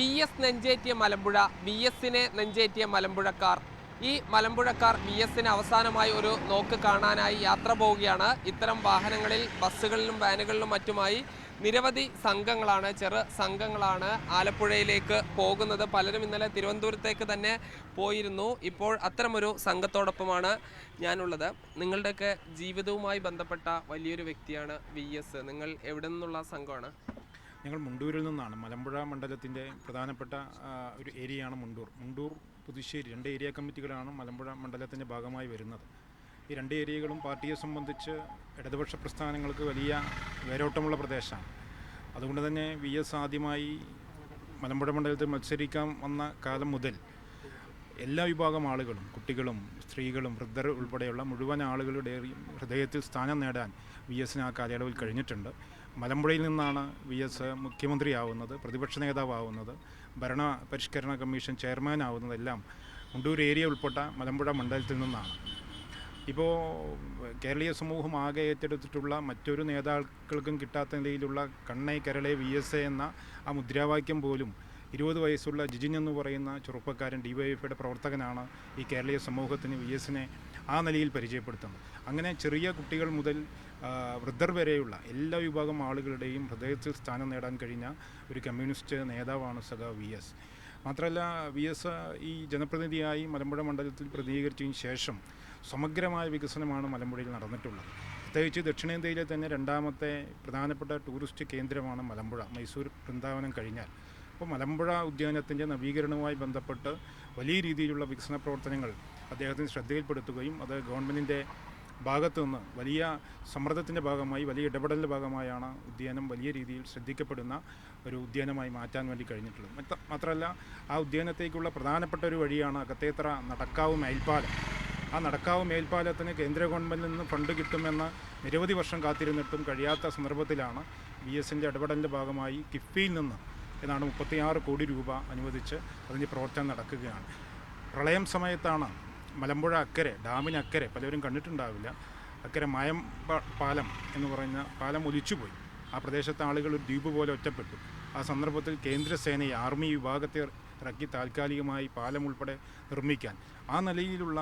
V S നെഞ്ചേറ്റിയ Malampuzha V എസിനെ നെഞ്ചേറ്റിയ മലമ്പുഴക്കാർ. ഈ മലമ്പുഴക്കാർ വി എസിന് അവസാനമായി ഒരു നോക്ക് കാണാനായി യാത്ര പോവുകയാണ്. ഇത്തരം വാഹനങ്ങളിൽ ബസ്സുകളിലും വാനുകളിലും മറ്റുമായി നിരവധി സംഘങ്ങളാണ് ചെറു സംഘങ്ങളാണ് ആലപ്പുഴയിലേക്ക് പോകുന്നത്. പലരും ഇന്നലെ തിരുവനന്തപുരത്തേക്ക് തന്നെ പോയിരുന്നു. ഇപ്പോൾ അത്തരമൊരു സംഘത്തോടൊപ്പമാണ് ഞാനുള്ളത്. നിങ്ങളുടെയൊക്കെ ജീവിതവുമായി ബന്ധപ്പെട്ട വലിയൊരു വ്യക്തിയാണ് വി എസ് നിങ്ങൾ എവിടെ നിന്നുള്ള സംഘമാണ്? ഞങ്ങൾ മുണ്ടൂരിൽ നിന്നാണ്. മലമ്പുഴ മണ്ഡലത്തിന്റെ പ്രധാനപ്പെട്ട ഒരു ഏരിയയാണ് മുണ്ടൂർ. മുണ്ടൂർ പുതുശ്ശേരി രണ്ട് ഏരിയ കമ്മിറ്റികളാണ് മലമ്പുഴ മണ്ഡലത്തിന്റെ ഭാഗമായി വരുന്നത്. ഈ രണ്ട് ഏരിയകളും പാർട്ടിയെ സംബന്ധിച്ച് ഇടതുപക്ഷ പ്രസ്ഥാനങ്ങൾക്ക് വലിയ വേരോട്ടമുള്ള പ്രദേശമാണ്. അതുകൊണ്ട് തന്നെ വി എസ് ആദ്യമായി മലമ്പുഴ മണ്ഡലത്തിൽ മത്സരിക്കാൻ വന്ന കാലം മുതൽ എല്ലാ വിഭാഗം ആളുകളും കുട്ടികളും സ്ത്രീകളും വൃദ്ധർ ഉൾപ്പെടെയുള്ള മുഴുവൻ ആളുകളുടെ ഹൃദയത്തിൽ സ്ഥാനം നേടാൻ വി എസിന് ആ കാലയളവിൽ കഴിഞ്ഞിട്ടുണ്ട്. മലമ്പുഴയിൽ നിന്നാണ് വി എസ് മുഖ്യമന്ത്രിയാവുന്നത് പ്രതിപക്ഷ നേതാവാവുന്നത് ഭരണ പരിഷ്കരണ കമ്മീഷൻ ചെയർമാൻ ആവുന്നതെല്ലാം മുണ്ടൂർ ഏരിയ ഉൾപ്പെട്ട മലമ്പുഴ മണ്ഡലത്തിൽ നിന്നാണ്. ഇപ്പോൾ കേരളീയ സമൂഹം ആകെ ഏറ്റെടുത്തിട്ടുള്ള മറ്റൊരു നേതാക്കൾക്കും കിട്ടാത്ത നിലയിലുള്ള കണ്ണൈ കരളെ വി എസ് എന്ന ആ മുദ്രാവാക്യം പോലും ഇരുപത് വയസ്സുള്ള ജിജിൻ എന്ന് പറയുന്ന ചെറുപ്പക്കാരൻ ഡിവൈഎഫ്ഐയുടെ പ്രവർത്തകനാണ് ഈ കേരളീയ സമൂഹത്തിന് വി എസിനെ ആ നിലയിൽ പരിചയപ്പെടുത്തുന്നത്. അങ്ങനെ ചെറിയ കുട്ടികൾ മുതൽ വൃദ്ധർ വരെയുള്ള എല്ലാ വിഭാഗം ആളുകളുടെയും ഹൃദയത്തിൽ സ്ഥാനം നേടാൻ കഴിഞ്ഞ ഒരു കമ്മ്യൂണിസ്റ്റ് നേതാവാണ് സഖ വി എസ്. മാത്രമല്ല വി എസ് ഈ ജനപ്രതിനിധിയായി മലമ്പുഴ മണ്ഡലത്തിൽ പ്രതിനിധീകരിച്ചതിന് ശേഷം സമഗ്രമായ വികസനമാണ് മലമ്പുഴയിൽ നടന്നിട്ടുള്ളത്. പ്രത്യേകിച്ച് ദക്ഷിണേന്ത്യയിലെ തന്നെ രണ്ടാമത്തെ പ്രധാനപ്പെട്ട ടൂറിസ്റ്റ് കേന്ദ്രമാണ് മലമ്പുഴ. മൈസൂർ വൃന്ദാവനം കഴിഞ്ഞാൽ അപ്പോൾ മലമ്പുഴ ഉദ്യാനത്തിന്റെ നവീകരണവുമായി ബന്ധപ്പെട്ട് വലിയ രീതിയിലുള്ള വികസന പ്രവർത്തനങ്ങൾ അദ്ദേഹത്തിന് ശ്രദ്ധയിൽപ്പെടുത്തുകയും അത് ഗവൺമെന്റിന്റെ ഭാഗത്തു നിന്ന് വലിയ സമ്മർദ്ദത്തിന്റെ ഭാഗമായി വലിയ ഇടപെടലിന്റെ ഭാഗമായാണ് ഉദ്യാനം വലിയ രീതിയിൽ ശ്രദ്ധിക്കപ്പെടുന്ന ഒരു ഉദ്യാനമായി മാറ്റാൻ വേണ്ടി കഴിഞ്ഞിട്ടുള്ളത്. മാത്രമല്ല ആ ഉദ്യാനത്തേക്കുള്ള പ്രധാനപ്പെട്ട ഒരു വഴിയാണ് അകത്തേത്ര നടക്കാവ് മേൽപ്പാലം. ആ നടക്കാവ് മേൽപ്പാലത്തിന് കേന്ദ്ര ഗവൺമെന്റിൽ നിന്ന് ഫണ്ട് കിട്ടുമെന്ന് നിരവധി വർഷം കാത്തിരുന്നിട്ടും കഴിയാത്ത സന്ദർഭത്തിലാണ് ബി എസിന്റെ ഇടപെടലിന്റെ ഭാഗമായി കിഫ്ബിയിൽ നിന്ന് ഏതാണ്ട് മുപ്പത്തിയാറ് കോടി രൂപ അനുവദിച്ച് അതിന്റെ പ്രവർത്തനം നടക്കുകയാണ്. പ്രളയം സമയത്താണ് മലമ്പുഴ അക്കരെ ഡാമിന് അക്കരെ പലരും കണ്ടിട്ടുണ്ടാവില്ല. അക്കരെ മയം പാലം എന്ന് പറയുന്ന പാലം ഒലിച്ചുപോയി. ആ പ്രദേശത്തെ ആളുകൾ ഒരു ദ്വീപ് പോലെ ഒറ്റപ്പെട്ടു. ആ സന്ദർഭത്തിൽ കേന്ദ്രസേനയെ ആർമി വിഭാഗത്തെ ഇറക്കി താൽക്കാലികമായി പാലം ഉൾപ്പെടെ നിർമ്മിക്കാൻ. ആ നിലയിലുള്ള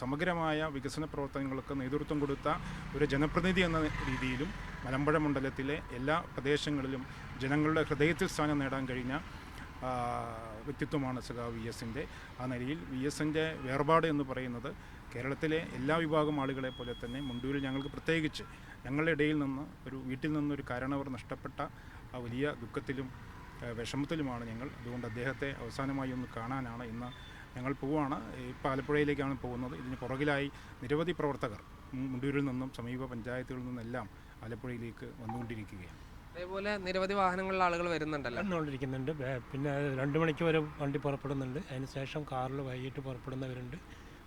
സമഗ്രമായ വികസന പ്രവർത്തനങ്ങൾക്ക് നേതൃത്വം കൊടുത്ത ഒരു ജനപ്രതിനിധി എന്ന രീതിയിലും മലമ്പുഴ മണ്ഡലത്തിലെ എല്ലാ പ്രദേശങ്ങളിലും ജനങ്ങളുടെ ഹൃദയത്തിൽ സ്ഥാനം നേടാൻ കഴിഞ്ഞ വ്യക്തിത്വമാണ് സഖാ വി എസിന്റെ ആ നിലയിൽ വി എസിന്റെ വേർപാട് എന്ന് പറയുന്നത് കേരളത്തിലെ എല്ലാ വിഭാഗം ആളുകളെ പോലെ തന്നെ മുണ്ടൂരിൽ ഞങ്ങൾക്ക് പ്രത്യേകിച്ച് ഞങ്ങളുടെ ഇടയിൽ നിന്ന് ഒരു വീട്ടിൽ നിന്നൊരു കാരണവർ നഷ്ടപ്പെട്ട ആ വലിയ ദുഃഖത്തിലും വിഷമത്തിലുമാണ് ഞങ്ങൾ. അതുകൊണ്ട് അദ്ദേഹത്തെ അവസാനമായി ഒന്ന് കാണാനാണ് ഇന്ന് ഞങ്ങൾ പോവുകയാണ് ഇപ്പോൾ ആലപ്പുഴയിലേക്കാണ് പോകുന്നത്. ഇതിന് പുറകിലായി നിരവധി പ്രവർത്തകർ മുണ്ടൂരിൽ നിന്നും സമീപ പഞ്ചായത്തുകളിൽ നിന്നെല്ലാം ആലപ്പുഴയിലേക്ക് വന്നുകൊണ്ടിരിക്കുകയാണ്. അതേപോലെ നിരവധി വാഹനങ്ങളിൽ ആളുകൾ വരുന്നുണ്ടല്ലോ. വന്നുകൊണ്ടിരിക്കുന്നുണ്ട്. പിന്നെ രണ്ട് മണിക്ക് വരെ വണ്ടി പുറപ്പെടുന്നുണ്ട്. അതിന് ശേഷം കാറിൽ വൈകിട്ട് പുറപ്പെടുന്നവരുണ്ട്.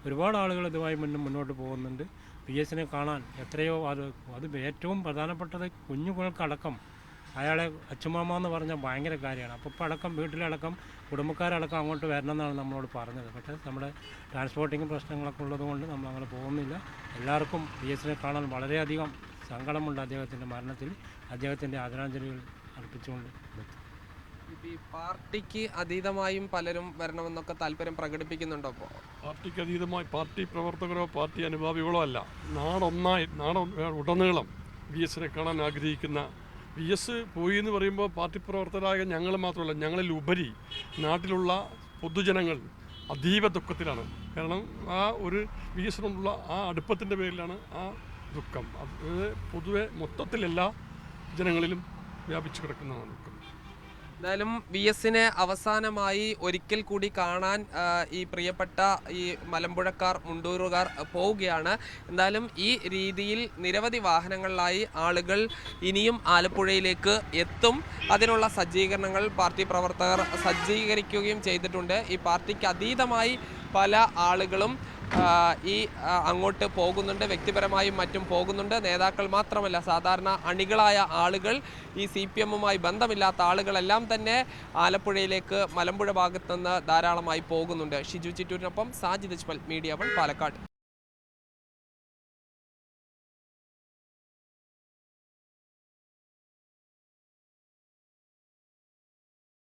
ഒരുപാട് ആളുകൾ ഇതുമായി മുന്നും മുന്നോട്ട് പോകുന്നുണ്ട്. പി എസിനെ കാണാൻ എത്രയോ അത് അത് ഏറ്റവും പ്രധാനപ്പെട്ടത് കുഞ്ഞുങ്ങൾക്കടക്കം അയാളെ അച്ഛമാമ എന്ന് പറഞ്ഞാൽ ഭയങ്കര കാര്യമാണ്. അപ്പോൾ ഇപ്പോൾ അടക്കം വീട്ടിലടക്കം കുടുംബക്കാരടക്കം അങ്ങോട്ട് വരണം എന്നാണ് നമ്മളോട് പറഞ്ഞത്. പക്ഷേ നമ്മുടെ ട്രാൻസ്പോർട്ടിങ് പ്രശ്നങ്ങളൊക്കെ ഉള്ളതുകൊണ്ട് നമ്മൾ അങ്ങനെ പോകുന്നില്ല. എല്ലാവർക്കും പി എസിനെ കാണാൻ വളരെയധികം സങ്കടമുണ്ട് അദ്ദേഹത്തിന്റെ മരണത്തിൽ. അദ്ദേഹത്തിന്റെ ആദരാഞ്ജലികൾ അർപ്പിച്ചുകൊണ്ട് ഈ പാർട്ടിക്ക് അതീതമായും പലരും വരണമെന്നൊക്കെ താല്പര്യം പ്രകടിപ്പിക്കുന്നുണ്ടോ അപ്പോൾ പാർട്ടിക്ക് അതീതമായി പാർട്ടി പ്രവർത്തകരോ പാർട്ടി അനുഭാവികളോ അല്ല. നാടൊന്നായി നാടൊ ഉടനീളം വി എസിനെ കാണാൻ ആഗ്രഹിക്കുന്ന വി എസ് പോയി എന്ന് പറയുമ്പോൾ പാർട്ടി പ്രവർത്തകരായ ഞങ്ങൾ മാത്രമല്ല ഞങ്ങളിൽ ഉപരി നാട്ടിലുള്ള പൊതുജനങ്ങൾ അതീവ ദുഃഖത്തിലാണ്. കാരണം ആ ഒരു വി എസിനോടുള്ള ആ അടുപ്പത്തിന്റെ പേരിലാണ് ആ ദുഃഖം. അത് പൊതുവെ മൊത്തത്തിലെല്ലാ ജനങ്ങളിലും വ്യാപിച്ചു കിടക്കുന്നതാണ് ദുഃഖം. എന്തായാലും വി എസിനെ അവസാനമായി ഒരിക്കൽ കൂടി കാണാൻ ഈ പ്രിയപ്പെട്ട ഈ മലമ്പുഴക്കാർ മുണ്ടൂറുകാർ പോവുകയാണ്. എന്തായാലും ഈ രീതിയിൽ നിരവധി വാഹനങ്ങളിലായി ആളുകൾ ഇനിയും ആലപ്പുഴയിലേക്ക് എത്തും. അതിനുള്ള സജ്ജീകരണങ്ങൾ പാർട്ടി പ്രവർത്തകർ സജ്ജീകരിക്കുകയും ചെയ്തിട്ടുണ്ട്. ഈ പാർട്ടിക്ക് അതീതമായി പല ആളുകളും ഈ അങ്ങോട്ട് പോകുന്നുണ്ട് വ്യക്തിപരമായും മറ്റും പോകുന്നുണ്ട്. നേതാക്കൾ മാത്രമല്ല സാധാരണ അണികളായ ആളുകൾ ഈ സി പി എമ്മുമായി ബന്ധമില്ലാത്ത ആളുകളെല്ലാം തന്നെ ആലപ്പുഴയിലേക്ക് മലമ്പുഴ ഭാഗത്തുനിന്ന് ധാരാളമായി പോകുന്നുണ്ട്. ഷിജു ചിറ്റൂരിനൊപ്പം സാജിദ് അജ്മൽ മീഡിയ വൺ പാലക്കാട്.